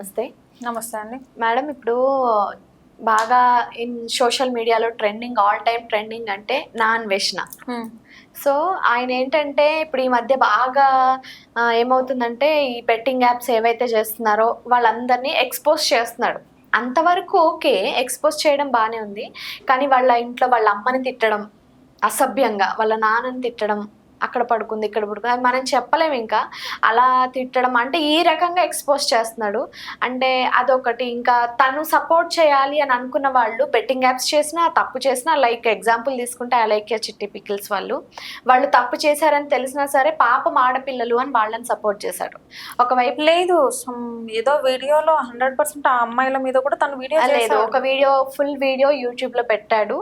నమస్తే. నమస్తే అండి. మేడం ఇప్పుడు బాగా ఇన్ సోషల్ మీడియాలో ట్రెండింగ్ ఆల్ టైమ్ ట్రెండింగ్ అంటే నా అన్వేషణ సో ఆయన ఏంటంటే ఇప్పుడు ఈ మధ్య బాగా ఏమవుతుందంటే ఈ బెట్టింగ్ యాప్స్ ఏవైతే చేస్తున్నారో వాళ్ళందరినీ ఎక్స్పోజ్ చేస్తున్నాడు. అంతవరకు ఓకే ఎక్స్పోజ్ చేయడం బాగానే ఉంది. కానీ వాళ్ళ ఇంట్లో వాళ్ళ అమ్మని తిట్టడం అసభ్యంగా వాళ్ళ నాన్నని తిట్టడం అక్కడ పడుకుంది ఇక్కడ పడుకుంది అది మనం చెప్పలేము ఇంకా. అలా తిట్టడం అంటే ఈ రకంగా ఎక్స్పోజ్ చేస్తున్నాడు. అంటే అదొకటి ఇంకా తను సపోర్ట్ చేయాలి అని అనుకున్న వాళ్ళు బెట్టింగ్ యాప్స్ చేసినా తప్పు చేసినా లైక్ ఎగ్జాంపుల్ తీసుకుంటే అలైక్య చిట్టి పికిల్స్ వాళ్ళు. వాళ్ళు తప్పు చేశారని తెలిసినా సరే పాపం ఆడపిల్లలు అని వాళ్ళని సపోర్ట్ చేశాడు. ఒకవైపు లేదు ఏదో వీడియోలో హండ్రెడ్ పర్సెంట్ ఆ అమ్మాయిల మీద కూడా తను వీడియో లేదు ఒక వీడియో ఫుల్ వీడియో యూట్యూబ్లో పెట్టాడు.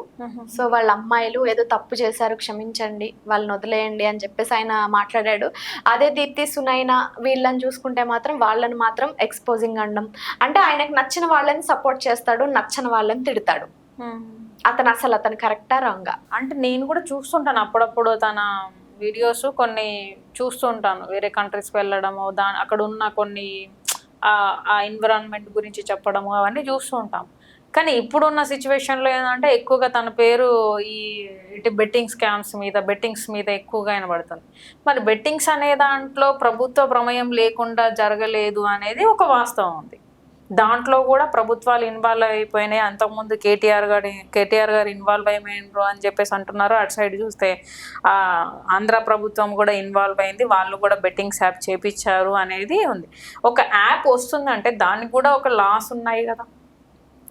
సో వాళ్ళ అమ్మాయిలు ఏదో తప్పు చేశారు క్షమించండి వాళ్ళని వదిలేయండి అని చెప్పేసి ఆయన మాట్లాడాడు. అదే దీప్తి సునైన వీళ్ళని చూసుకుంటే మాత్రం వాళ్ళని మాత్రం ఎక్స్పోజింగ్ అనడం. అంటే ఆయనకు నచ్చిన వాళ్ళని సపోర్ట్ చేస్తాడు నచ్చని వాళ్ళని తిడతాడు. అతను అసలు అతను కరెక్టా రాంగా అంటే నేను కూడా చూస్తుంటాను అప్పుడప్పుడు తన వీడియోస్ కొన్ని చూస్తూ ఉంటాను వేరే కంట్రీస్కి వెళ్ళడము దా అక్కడ ఉన్న కొన్ని ఆ- ఆ ఎన్విరాన్మెంట్ గురించి చెప్పడము అవన్నీ చూస్తూ ఉంటాం కానీ ఇప్పుడున్న సిచ్యువేషన్లో ఏంటంటే ఎక్కువగా తన పేరు ఈ ఇటు బెట్టింగ్ స్కామ్స్ మీద బెట్టింగ్స్ మీద ఎక్కువగా వినబడుతుంది. మరి బెట్టింగ్స్ అనే దాంట్లో ప్రభుత్వ ప్రమేయం లేకుండా జరగలేదు అనేది ఒక వాస్తవం ఉంది. దాంట్లో కూడా ప్రభుత్వాలు ఇన్వాల్వ్ అయిపోయినాయి. అంతకుముందు కేటీఆర్ గారి కేటీఆర్ గారు ఇన్వాల్వ్ అయిపోయినారు అని చెప్పేసి అంటున్నారు. అటు సైడ్ చూస్తే ఆంధ్ర ప్రభుత్వం కూడా ఇన్వాల్వ్ అయింది. వాళ్ళు కూడా బెట్టింగ్స్ యాప్ చేపించారు అనేది ఉంది. ఒక యాప్ వస్తుందంటే దానికి కూడా ఒక లాస్ ఉన్నాయి కదా.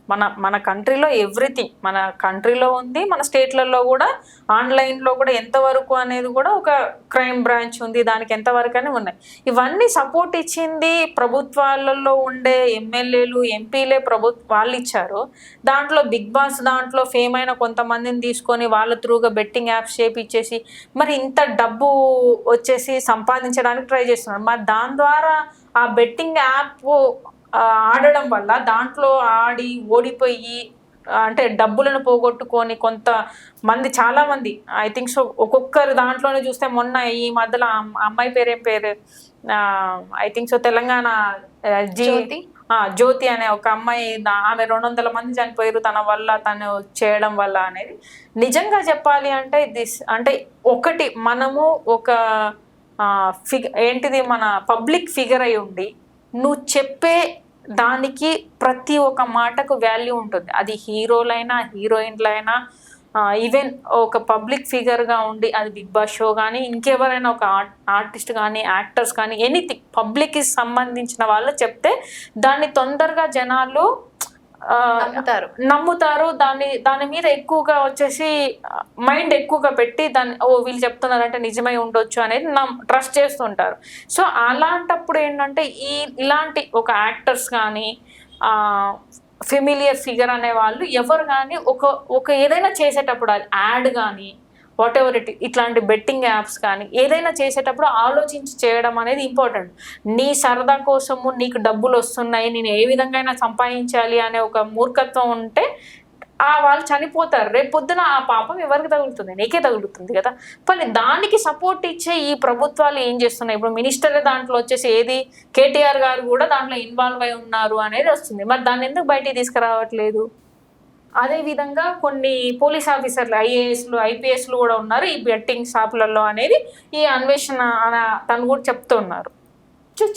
మన మన కంట్రీలో ఎవ్రీథింగ్ మన కంట్రీలో ఉంది మన స్టేట్లలో కూడా ఆన్లైన్లో కూడా ఎంతవరకు అనేది కూడా ఒక క్రైమ్ బ్రాంచ్ ఉంది దానికి ఎంతవరకు అని ఉన్నాయి. ఇవన్నీ సపోర్ట్ ఇచ్చింది ప్రభుత్వాలలో ఉండే ఎమ్మెల్యేలు ఎంపీలే ప్రభుత్వ వాళ్ళు ఇచ్చారు దాంట్లో బిగ్ బాస్ దాంట్లో ఫేమ్ అయిన కొంతమందిని తీసుకొని వాళ్ళ త్రూగా బెట్టింగ్ యాప్స్ చేపిచ్చేసి మరి ఇంత డబ్బు వచ్చేసి సంపాదించడానికి ట్రై చేస్తున్నారు. మరి దాని ద్వారా ఆ బెట్టింగ్ యాప్ ఆడడం వల్ల దాంట్లో ఆడి ఓడిపోయి అంటే డబ్బులను పోగొట్టుకొని కొంత మంది చాలా మంది ఐ థింక్ సో ఒక్కొక్కరు దాంట్లోనే చూస్తే మొన్న ఈ మధ్యలో అమ్మాయి పేరేం పేరు? I think so Telangana Jyothi. ఆ, జ్యోతి అనే ఒక అమ్మాయి ఆమె రెండు వందల మంది చనిపోయారు తన వల్ల తను చేయడం వల్ల అనేది. నిజంగా చెప్పాలి అంటే దిస్ అంటే ఒకటి మనము ఒక ఫిగ ఏంటిది మన పబ్లిక్ ఫిగర్ అయి ఉండి నువ్వు చెప్పే దానికి ప్రతి ఒక్క మాటకు వాల్యూ ఉంటుంది. అది హీరోలైనా హీరోయిన్లైనా ఈవెన్ ఒక పబ్లిక్ ఫిగర్గా ఉండి అది బిగ్ బాస్ షో కానీ ఇంకెవరైనా ఒక ఆర్ట్ ఆర్టిస్ట్ కానీ యాక్టర్స్ కానీ ఎనీథింగ్ పబ్లిక్కి సంబంధించిన వాళ్ళు చెప్తే దాన్ని తొందరగా జనాలు నమ్ముతారు. నమ్ముతారు. దాన్ని దాని మీద ఎక్కువగా వచ్చేసి మైండ్ ఎక్కువగా పెట్టి దాన్ని ఓ వీళ్ళు చెప్తున్నారంటే నిజమై ఉండొచ్చు అనేది నమ్ ట్రస్ట్ చేస్తుంటారు. సో అలాంటప్పుడు ఏంటంటే ఈ ఇలాంటి ఒక యాక్టర్స్ కానీ ఫెమిలియర్ ఫిగర్ అనే వాళ్ళు ఎవరు కానీ ఒక ఒక ఏదైనా చేసేటప్పుడు అది యాడ్ కానీ వాట్ ఎవర్ ఇట్ ఇట్లాంటి బెట్టింగ్ యాప్స్ కానీ ఏదైనా చేసేటప్పుడు ఆలోచించి చేయడం అనేది ఇంపార్టెంట్ నీ సరదా కోసము నీకు డబ్బులు వస్తున్నాయి నేను ఏ విధంగా అయినా సంపాదించాలి అనే ఒక మూర్ఖత్వం ఉంటే ఆ వాళ్ళు చనిపోతారు. రేపు పొద్దున ఆ పాపం ఎవరికి తగులుతుంది? నీకే తగులుతుంది కదా. కానీ దానికి సపోర్ట్ ఇచ్చే ఈ ప్రభుత్వాలు ఏం చేస్తున్నాయి? ఇప్పుడు మినిస్టర్ దాంట్లో వచ్చేసి ఏది? కేటీఆర్ గారు కూడా దాంట్లో ఇన్వాల్వ్ అయి ఉన్నారు అనేది వస్తుంది. మరి దాన్ని ఎందుకు బయటికి తీసుకురావట్లేదు? అదే విధంగా కొన్ని పోలీస్ ఆఫీసర్లు ఐఏఎస్లు ఐపీఎస్లు కూడా ఉన్నారు ఈ బెట్టింగ్ షాపులలో అనేది. ఈ అన్వేషణ అని తను కూడా చెప్తున్నారు.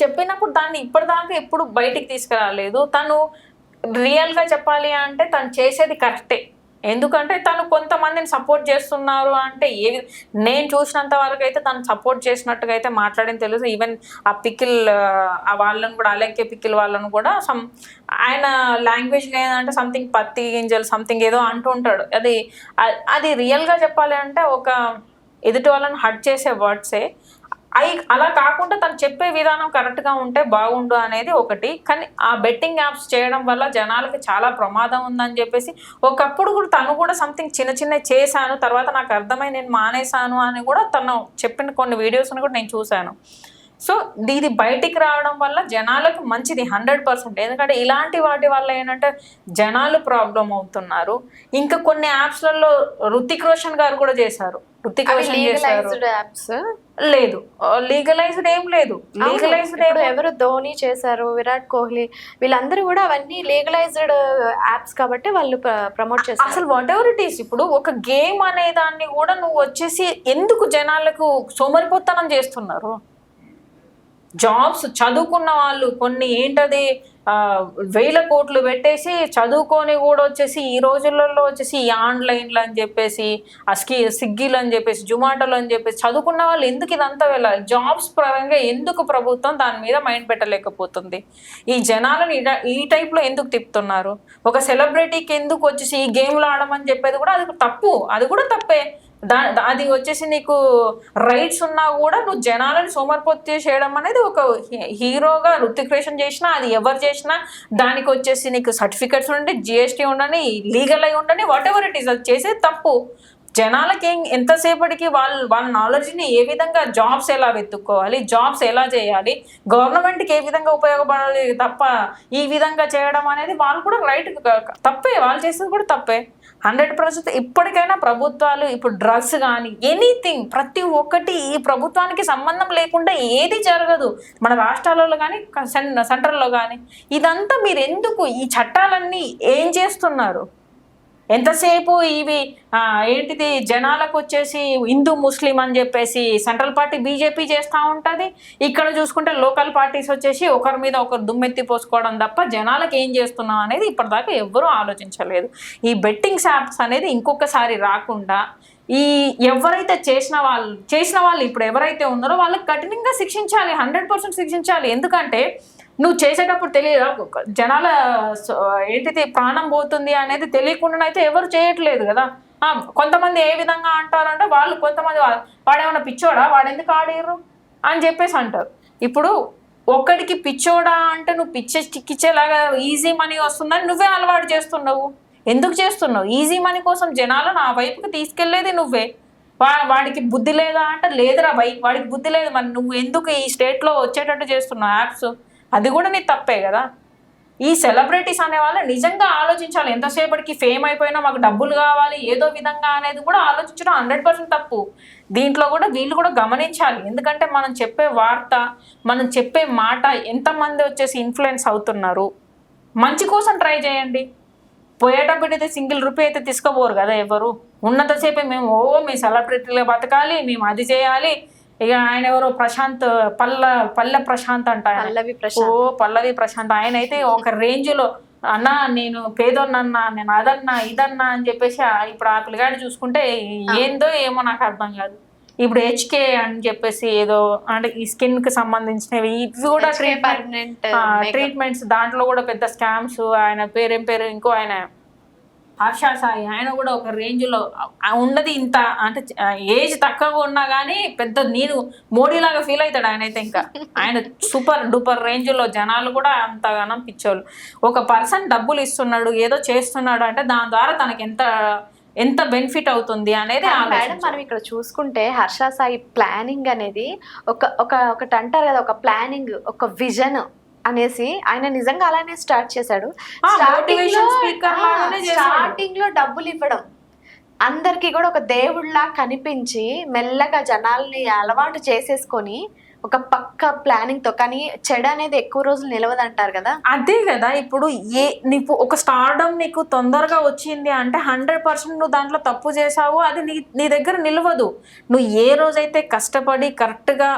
చెప్పినప్పుడు దాన్ని ఇప్పటిదాకా ఎప్పుడు బయటికి తీసుకురాలేదు. తను రియల్గా చెప్పాలి అంటే తను చేసేది కరెక్టే. ఎందుకంటే తను కొంతమందిని సపోర్ట్ చేస్తున్నారు అంటే ఏ నేను చూసినంత వరకు అయితే తను సపోర్ట్ చేసినట్టుగా అయితే మాట్లాడింది తెలుసు. ఈవెన్ ఆ పికిల్ ఆ వాళ్ళని కూడా అలెక్కే పికిల్ వాళ్ళను కూడా సమ్ ఆయన లాంగ్వేజ్ ఏంటంటే సంథింగ్ పత్తి గింజలు సంథింగ్ ఏదో అంటూ ఉంటాడు. అది అది రియల్గా చెప్పాలి అంటే ఒక ఎదుటి వాళ్ళని హట్ చేసే వర్డ్సే. అవి అలా కాకుండా తను చెప్పే విధానం కరెక్ట్గా ఉంటే బాగుండు అనేది ఒకటి. కానీ ఆ బెట్టింగ్ యాప్స్ చేయడం వల్ల జనాలకి చాలా ప్రమాదం ఉందని చెప్పేసి ఒకప్పుడు కూడా తను కూడా సంథింగ్ చిన్న చిన్న చేశాను తర్వాత నాకు అర్థమై నేను మానేశాను అని కూడా తను చెప్పిన కొన్ని వీడియోస్ని కూడా నేను చూశాను. సో ఇది బయటికి రావడం వల్ల జనాలకు మంచిది హండ్రెడ్ పర్సెంట్ ఎందుకంటే ఇలాంటి వాటి వల్ల ఏంటంటే జనాలు ప్రాబ్లం అవుతున్నారు. ఇంకా కొన్ని యాప్స్లలో రుతిక్ రోషన్ గారు కూడా చేశారు. లేదు. లీగలైజ్డ్ ఏం లేదు. లీగలైజ్డ్ ఎవరు ధోని చేశారు విరాట్ కోహ్లీ వీళ్ళందరూ కూడా అవన్నీ లీగలైజ్డ్ యాప్స్ కాబట్టి వాళ్ళు ప్రమోట్ చేస్తారు అసలు వాట్ ఎవర్ ఇట్ ఈస్ ఇప్పుడు ఒక గేమ్ అనే దాన్ని కూడా నువ్వు వచ్చేసి ఎందుకు జనాలకు సోమరిపోతనం చేస్తున్నారు? జాబ్స్ చదువుకున్న వాళ్ళు కొన్ని ఏంటది వేల కోట్లు పెట్టేసి చదువుకొని కూడా వచ్చేసి ఈ రోజులలో వచ్చేసి ఈ ఆన్లైన్లు అని చెప్పేసి ఆ స్కి స్విగ్గీలు అని చెప్పేసి జొమాటోలు అని చెప్పేసి చదువుకున్న వాళ్ళు ఎందుకు ఇదంతా వెళ్ళాలి? జాబ్స్ పరంగా ఎందుకు ప్రభుత్వం దాని మీద మైండ్ పెట్టలేకపోతుంది? ఈ జనాలను ఈ టైప్లో ఎందుకు తిప్పుతున్నారు? ఒక సెలబ్రిటీకి ఎందుకు వచ్చేసి ఈ గేమ్లు ఆడమని చెప్పేది కూడా అది తప్పు. అది కూడా తప్పే. దా దా- అది వచ్చేసి నీకు రైట్స్ ఉన్నా కూడా నువ్వు జనాలను సోమర్పోతి చేయడం అనేది ఒక హీ- హీరోగా రుతిక్రేషన్ చేసినా అది ఎవరు చేసినా దానికి వచ్చేసి నీకు సర్టిఫికెట్స్ ఉండండి జిఎస్టీ ఉండని లీగల్ అయి ఉండని వాట్ ఎవర్ ఇట్ ఈస్ అది చేసేది తప్పు. జనాలకి ఎంతసేపటికి వాళ్ళ వాళ్ళ నాలెడ్జ్ని ఏ విధంగా జాబ్స్ ఎలా వెతుక్కోవాలి జాబ్స్ ఎలా చేయాలి గవర్నమెంట్కి ఏ విధంగా ఉపయోగపడాలి తప్ప ఈ విధంగా చేయడం అనేది వాళ్ళు కూడా రైట్ తప్పే వాళ్ళు చేసేది కూడా తప్పే. హండ్రెడ్ పర్సెంట్ ఇప్పటికైనా ప్రభుత్వాలు ఇప్పుడు డ్రగ్స్ కానీ ఎనీథింగ్ ప్రతి ఒక్కటి ఈ ప్రభుత్వానికి సంబంధం లేకుండా ఏది జరగదు. మన రాష్ట్రాలలో కానీ సెంట్రల్లో కానీ ఇదంతా మీరు ఎందుకు ఈ చట్టాలన్నీ ఏం చేస్తున్నారు? ఎంతసేపు ఇవి ఏంటిది జనాలకు వచ్చేసి హిందూ ముస్లిం అని చెప్పేసి సెంట్రల్ పార్టీ బీజేపీ చేస్తూ ఉంటుంది. ఇక్కడ చూసుకుంటే లోకల్ పార్టీస్ వచ్చేసి ఒకరి మీద ఒకరు దుమ్మెత్తి పోసుకోవడం తప్ప జనాలకు ఏం చేస్తున్నాం అనేది ఇప్పటిదాకా ఎవ్వరూ ఆలోచించలేదు. ఈ బెట్టింగ్స్ యాప్స్ అనేది ఇంకొకసారి రాకుండా ఈ ఎవరైతే చేసిన వాళ్ళు చేసిన వాళ్ళు ఇప్పుడు ఎవరైతే ఉన్నారో వాళ్ళకి కఠినంగా శిక్షించాలి హండ్రెడ్ పర్సెంట్ శిక్షించాలి. ఎందుకంటే నువ్వు చేసేటప్పుడు తెలియదు? జనాల ఏంటిది ప్రాణం పోతుంది అనేది తెలియకుండా అయితే ఎవరు చేయట్లేదు కదా. కొంతమంది ఏ విధంగా అంటారంటే వాళ్ళు కొంతమంది వాడేమన్నా పిచ్చోడా? వాడు ఎందుకు ఆడిర్రు? అని చెప్పేసి అంటారు. ఇప్పుడు ఒక్కడికి పిచ్చోడా అంటే నువ్వు పిచ్చే చిక్కిచ్చేలాగా ఈజీ మనీ వస్తుందని నువ్వే అలవాటు చేస్తున్నావు. ఎందుకు చేస్తున్నావు? ఈజీ మనీ కోసం జనాలు నా వైపుకి తీసుకెళ్ళేది నువ్వే. వా వాడికి బుద్ధి లేదా అంటే లేదురా బై వాడికి బుద్ధి లేదు మరి నువ్వు ఎందుకు ఈ స్టేట్లో వచ్చేటట్టు చేస్తున్నావు యాప్స్? అది కూడా నీ తప్పే కదా. ఈ సెలబ్రిటీస్ అనే వాళ్ళు నిజంగా ఆలోచించాలి. ఎంతసేపటికి ఫేమ్ అయిపోయినా మాకు డబ్బులు కావాలి ఏదో విధంగా అనేది కూడా ఆలోచించడం హండ్రెడ్ పర్సెంట్ తప్పు. దీంట్లో కూడా వీళ్ళు కూడా గమనించాలి. ఎందుకంటే మనం చెప్పే వార్త మనం చెప్పే మాట ఎంతమంది వచ్చేసి ఇన్ఫ్లుయెన్స్ అవుతున్నారు. మంచి కోసం ట్రై చేయండి. పోయేటప్పుడు అయితే సింగిల్ రూపీ అయితే తీసుకోపోరు కదా ఎవరు? ఉన్నంతసేపే మేము ఓ మీ సెలబ్రిటీలో బతకాలి మేము అది చేయాలి ఇక ఆయన ఎవరో ప్రశాంత్ పల్ల పల్లె ప్రశాంత్ అంట. పల్లవి ఓ ప్రశాంత్ పల్లవి ప్రశాంత్. ఆయన అయితే ఒక రేంజ్లో అన్నా నేను పేదోన్నన్నా నేను అదన్నా ఇదన్నా అని చెప్పేసి ఇప్పుడు ఆ పిల్లగాడు చూసుకుంటే ఏందో ఏమో నాకు అర్థం కాదు. ఇప్పుడు హెచ్కే అని చెప్పేసి ఏదో అంటే ఈ స్కిన్కి సంబంధించినవి ఇవి కూడా ట్రీట్మెంట్ పర్మనెంట్ ట్రీట్మెంట్స్ దాంట్లో కూడా పెద్ద స్కామ్స్ ఆయన పేరేం పేరు ఇంకో ఆయన. హర్ష సాయి ఆయన కూడా ఒక రేంజ్లో ఆ ఉన్నది ఇంత అంటే ఏజ్ తక్కువగా ఉన్నా కానీ పెద్ద నేను మోడీలాగా ఫీల్ అవుతాడు ఆయన అయితే ఇంకా ఆయన సూపర్ డూపర్ రేంజ్లో జనాలు కూడా అంతగానం పిచ్చోళ్ళు ఒక పర్సన్ డబ్బులు ఇస్తున్నాడు ఏదో చేస్తున్నాడు అంటే దాని ద్వారా తనకి ఎంత ఎంత బెనిఫిట్ అవుతుంది అనేది మేడం. మనం ఇక్కడ చూసుకుంటే హర్ష సాయి ప్లానింగ్ అనేది ఒక ఒక ఒకటి అంటారు కదా ఒక ప్లానింగ్ ఒక విజన్ అనేసి ఆయన నిజంగా అలానే స్టార్ట్ చేశాడు. లాగానే చేశాడు. స్టార్టింగ్లో డబ్బులు ఇవ్వడం. అందరికి కూడా ఒక దేవుళ్ళలా కనిపించి మెల్లగా జనాల్ని అలవాటు చేసేసుకొని ఒక పక్క ప్లానింగ్తో కానీ చెడు అనేది ఎక్కువ రోజులు నిలవదంటారు కదా? అదే కదా ఇప్పుడు ఏ నీకు ఒక స్టార్డమ్ నీకు తొందరగా వచ్చింది అంటే హండ్రెడ్ పర్సెంట్ నువ్వు దాంట్లో తప్పు చేసావు అది నీ నీ దగ్గర నిలవదు. నువ్వు ఏ రోజైతే కష్టపడి కరెక్ట్గా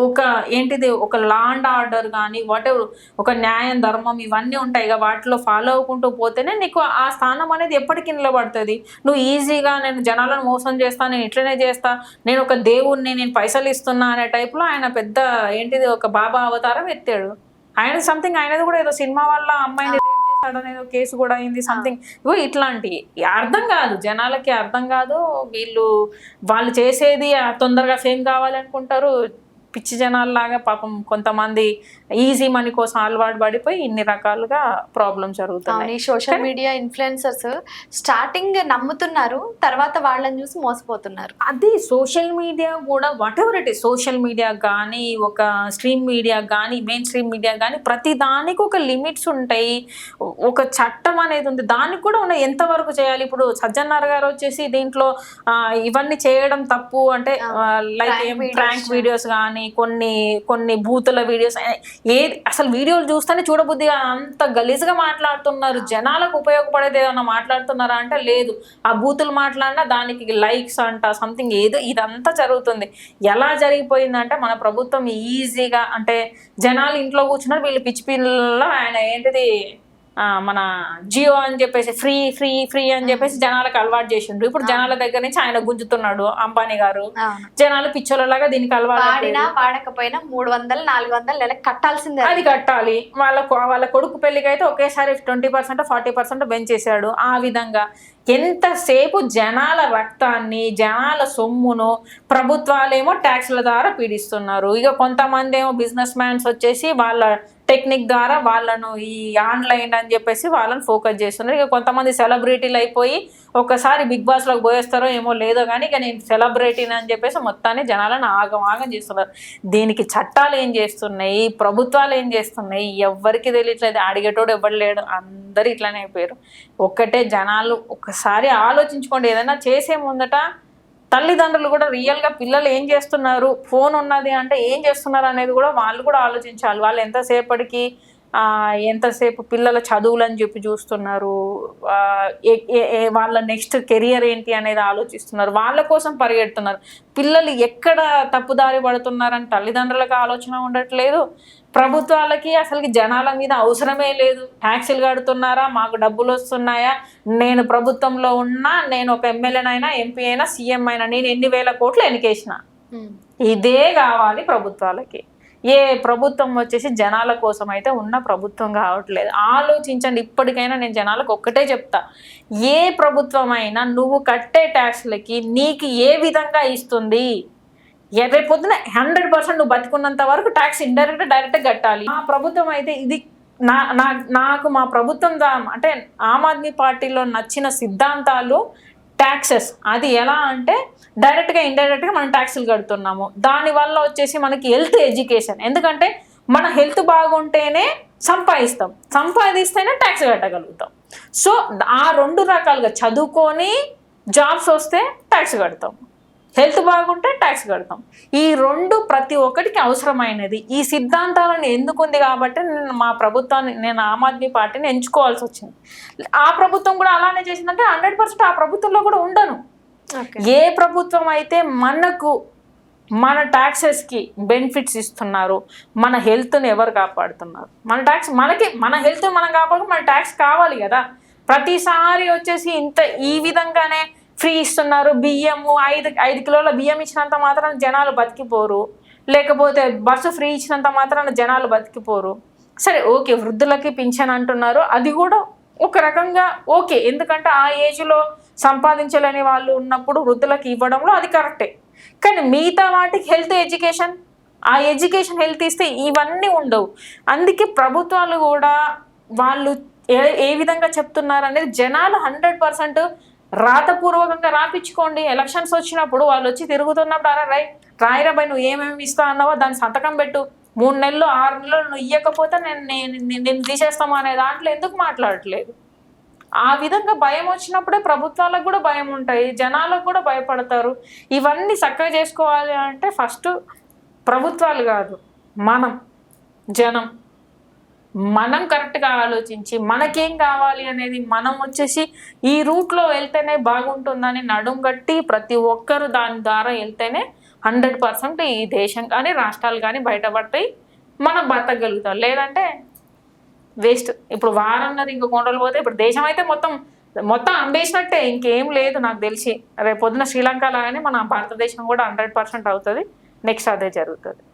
ఒక ఏంటిది ఒక లా అండ్ ఆర్డర్ కానీ వాట్ ఎవర్ ఒక న్యాయం ధర్మం ఇవన్నీ ఉంటాయి కదా వాటిలో ఫాలో అవ్వకుంటూ పోతేనే నీకు ఆ స్థానం అనేది ఎప్పటికీ నిలబడుతుంది. నువ్వు ఈజీగా నేను జనాలను మోసం చేస్తా నేను ఇట్లనే చేస్తా నేను ఒక దేవుణ్ణి నేను పైసలు ఇస్తున్నా అనే టైప్లో ఆయన పెద్ద ఏంటిది ఒక బాబా అవతారం ఎత్తాడు. ఆయన సంథింగ్ ఆయనది కూడా ఏదో సినిమా వల్ల అమ్మాయిని ఏదో కేసు కూడా అయింది సంథింగ్ ఇగో ఇట్లాంటి అర్థం కాదు జనాలకి అర్థం కాదు వీళ్ళు వాళ్ళు చేసేది తొందరగా ఫేమ్ కావాలనుకుంటారు పిచ్చి జనాల్లాగా పాపం కొంతమంది ఈజీ మనీ కోసం అలవాటు పడిపోయి ఇన్ని రకాలుగా అవును ఈ సోషల్ మీడియా ఇన్ఫ్లుయెన్సర్స్ స్టార్టింగ్ నమ్ముతున్నారు తర్వాత వాళ్ళని చూసి మోసపోతున్నారు. అది సోషల్ మీడియా కూడా whatever it social media కానీ ఒక స్ట్రీమ్ మీడియా కానీ మెయిన్ స్ట్రీమ్ మీడియా కానీ ప్రతి దానికి ఒక లిమిట్స్ ఉంటాయి. ఒక చట్టం అనేది ఉంది. దానికి కూడా ఉన్న ఎంతవరకు చేయాలి? ఇప్పుడు సజ్జన్నార్ గారు వచ్చేసి దీంట్లో ఇవన్నీ చేయడం తప్పు అంటే లైక్. ప్రాంక్ వీడియోస్ కానీ కొన్ని కొన్ని బూతుల వీడియోస్ ఏ అసలు వీడియోలు చూస్తేనే చూడబుద్దిగా అంత గలీజ్గా మాట్లాడుతున్నారు. జనాలకు ఉపయోగపడేది ఏమన్నా మాట్లాడుతున్నారా అంటే లేదు. ఆ బూతులు మాట్లాడినా దానికి లైక్స్ అంట సంథింగ్ ఏదో ఇదంతా జరుగుతుంది. ఎలా జరిగిపోయిందంటే మన ప్రభుత్వం ఈజీగా అంటే జనాలు ఇంట్లో కూర్చున్నారు వీళ్ళు పిచ్చి పిల్లల్లో ఆయన ఏంటిది మన జియో అని చెప్పేసి ఫ్రీ ఫ్రీ ఫ్రీ అని చెప్పేసి జనాలకు అలవాటు చేసిండ్రు. ఇప్పుడు జనాల దగ్గర నుంచి ఆయన గుంజుతున్నాడు అంబానీ గారు. జనాలు పిచ్చోళ్ళలాగా దీనికి అలవాటు వాడినా వాడకపోయినా మూడు వందలు నాలుగు వందలు నెలకు కట్టాల్సిందే అది. కట్టాలి. వాళ్ళ వాళ్ళ కొడుకు పెళ్ళికి అయితే ఒకేసారి ట్వంటీ పర్సెంట్ ఫార్టీ పర్సెంట్ పెంచేశాడు ఆ విధంగా ఎంతసేపు జనాల రక్తాన్ని జనాల సొమ్మును ప్రభుత్వాలేమో ట్యాక్స్ల ద్వారా పీడిస్తున్నారు. ఇక కొంతమంది ఏమో బిజినెస్ మ్యాన్స్ వచ్చేసి వాళ్ళ టెక్నిక్ ద్వారా వాళ్ళను ఈ ఆన్లైన్ అని చెప్పేసి వాళ్ళని ఫోకస్ చేస్తున్నారు. ఇక కొంతమంది సెలబ్రిటీలు అయిపోయి ఒకసారి బిగ్ బాస్లోకి పోయేస్తారో ఏమో లేదో కానీ ఇక నేను సెలబ్రిటీని అని చెప్పేసి మొత్తాన్ని జనాలను ఆగం ఆగం చేస్తున్నారు. దీనికి చట్టాలు ఏం చేస్తున్నాయి? ప్రభుత్వాలు ఏం చేస్తున్నాయి? ఎవ్వరికి తెలియట్లేదు. అడిగేటోడు ఎవరు లేడు. అందరు ఇట్లానే అయిపోయారు. ఒక్కటే జనాలు ఒకసారి ఆలోచించుకోండి. ఏదైనా చేసే ముందట తల్లిదండ్రులు కూడా రియల్గా పిల్లలు ఏం చేస్తున్నారు? ఫోన్ ఉన్నది అంటే ఏం చేస్తున్నారు అనేది కూడా వాళ్ళు కూడా ఆలోచించాలి. వాళ్ళు ఎంతసేపటికి ఎంతసేపు పిల్లల చదువులు అని చెప్పి చూస్తున్నారు వాళ్ళ నెక్స్ట్ కెరియర్ ఏంటి అనేది ఆలోచిస్తున్నారు వాళ్ళ కోసం పరిగెడుతున్నారు. పిల్లలు ఎక్కడ తప్పుదారి పడుతున్నారని తల్లిదండ్రులకు ఆలోచన ఉండట్లేదు. ప్రభుత్వాలకి అసలుకి జనాల మీద అవసరమే లేదు. ట్యాక్సీలు కడుతున్నారా మాకు డబ్బులు వస్తున్నాయా నేను ప్రభుత్వంలో ఉన్నా నేను ఒక ఎమ్మెల్యేనైనా ఎంపీ అయినా సీఎం అయినా నేను ఎన్ని వేల కోట్లు ఎన్నికేసిన. ఇదే కావాలి ప్రభుత్వాలకి. ఏ ప్రభుత్వం వచ్చేసి జనాల కోసం అయితే ఉన్న ప్రభుత్వం కావట్లేదు. ఆలోచించండి ఇప్పటికైనా నేను జనాలకు ఒక్కటే చెప్తా. ఏ ప్రభుత్వం అయినా నువ్వు కట్టే ట్యాక్స్లకి నీకు ఏ విధంగా ఇస్తుంది? రేపు పొద్దున హండ్రెడ్ పర్సెంట్ నువ్వు బతికున్నంత వరకు ట్యాక్స్ ఇండైరెక్ట్ డైరెక్ట్ కట్టాలి. మా ప్రభుత్వం అయితే ఇది నా నాకు మా ప్రభుత్వం అంటే ఆమ్ ఆద్మీ పార్టీలో నచ్చిన సిద్ధాంతాలు ట్యాక్సెస్ అది ఎలా అంటే డైరెక్ట్గా ఇండైరెక్ట్గా మనం ట్యాక్సులు కడుతున్నాము. దానివల్ల వచ్చేసి మనకి హెల్త్ ఎడ్యుకేషన్ ఎందుకంటే మన హెల్త్ బాగుంటేనే సంపాదిస్తాం. సంపాదిస్తేనే ట్యాక్స్ కట్టగలుగుతాం. సో ఆ రెండు రకాలుగా చదువుకొని జాబ్స్ వస్తే ట్యాక్స్ కడతాం. హెల్త్ బాగుంటే ట్యాక్స్ కడతాం. ఈ రెండు ప్రతి ఒక్కటికి అవసరమైనది. ఈ సిద్ధాంతాలను ఎందుకుంది కాబట్టి నేను మా ప్రభుత్వాన్ని నేను ఆమ్ ఆద్మీ పార్టీని ఎంచుకోవాల్సి వచ్చింది. ఆ ప్రభుత్వం కూడా అలానే చేసిందంటే హండ్రెడ్ పర్సెంట్ ఆ ప్రభుత్వంలో కూడా ఉండను. ఏ ప్రభుత్వం అయితే మనకు మన ట్యాక్సెస్కి బెనిఫిట్స్ ఇస్తున్నారు మన హెల్త్ని ఎవరు కాపాడుతున్నారు? మన ట్యాక్స్ మనకి మన హెల్త్ మనం కాపాడు మన ట్యాక్స్ కావాలి కదా. ప్రతిసారి వచ్చేసి ఇంత ఈ విధంగానే ఫ్రీ ఇస్తున్నారు. బియ్యము ఐదు ఐదు కిలోల బియ్యం ఇచ్చినంత మాత్రం జనాలు బతికిపోరు. లేకపోతే బస్సు ఫ్రీ ఇచ్చినంత మాత్రాన జనాలు బతికిపోరు. సరే ఓకే వృద్ధులకి పింఛన్ అంటున్నారు. అది కూడా ఒక రకంగా ఓకే. ఎందుకంటే ఆ ఏజ్లో సంపాదించలేని వాళ్ళు ఉన్నప్పుడు వృద్ధులకు ఇవ్వడంలో అది కరెక్టే. కానీ మిగతా వాటికి హెల్త్ ఎడ్యుకేషన్ ఆ ఎడ్యుకేషన్ హెల్త్ ఇస్తే ఇవన్నీ ఉండవు. అందుకే ప్రభుత్వాలు కూడా వాళ్ళు ఏ ఏ విధంగా చెప్తున్నారు అనేది జనాలు హండ్రెడ్ పర్సెంట్ రాతపూర్వకంగా రాపించుకోండి. ఎలక్షన్స్ వచ్చినప్పుడు వాళ్ళు వచ్చి తిరుగుతున్నప్పుడు అలా రై రాయిరా నువ్వు ఏమేమి ఇస్తా అన్నావో దాన్ని సంతకం పెట్టు. మూడు నెలలు ఆరు నెలలు నువ్వు ఇవ్వకపోతే నేను నేను నేను- నేను తీసేస్తాము? అనే దాంట్లో ఎందుకు మాట్లాడట్లేదు? ఆ విధంగా భయం వచ్చినప్పుడే ప్రభుత్వాలకు కూడా భయం ఉంటాయి. జనాలకు కూడా భయపడతారు. ఇవన్నీ చక్కగా చేసుకోవాలి అంటే ఫస్ట్ ప్రభుత్వాలు కాదు మనం జనం. మనం కరెక్ట్గా ఆలోచించి మనకేం కావాలి అనేది మనం వచ్చేసి ఈ రూట్లో వెళ్తేనే బాగుంటుందని నడుం కట్టి ప్రతి ఒక్కరు దాని ద్వారా వెళ్తేనే హండ్రెడ్ పర్సెంట్ ఈ దేశం కానీ రాష్ట్రాలు కానీ బయటపడతాయి. మనం బతకగలుగుతాం. లేదంటే వేస్ట్ ఇప్పుడు వారన్నది ఇంకో కొన్ని రోజులు పోతే ఇప్పుడు దేశం అయితే మొత్తం మొత్తం అంబేసినట్టే ఇంకేం లేదు నాకు తెలిసి. రేపు పొద్దున శ్రీలంక లాగానే మన భారతదేశం కూడా హండ్రెడ్ పర్సెంట్ అవుతుంది. నెక్స్ట్ అదే జరుగుతుంది.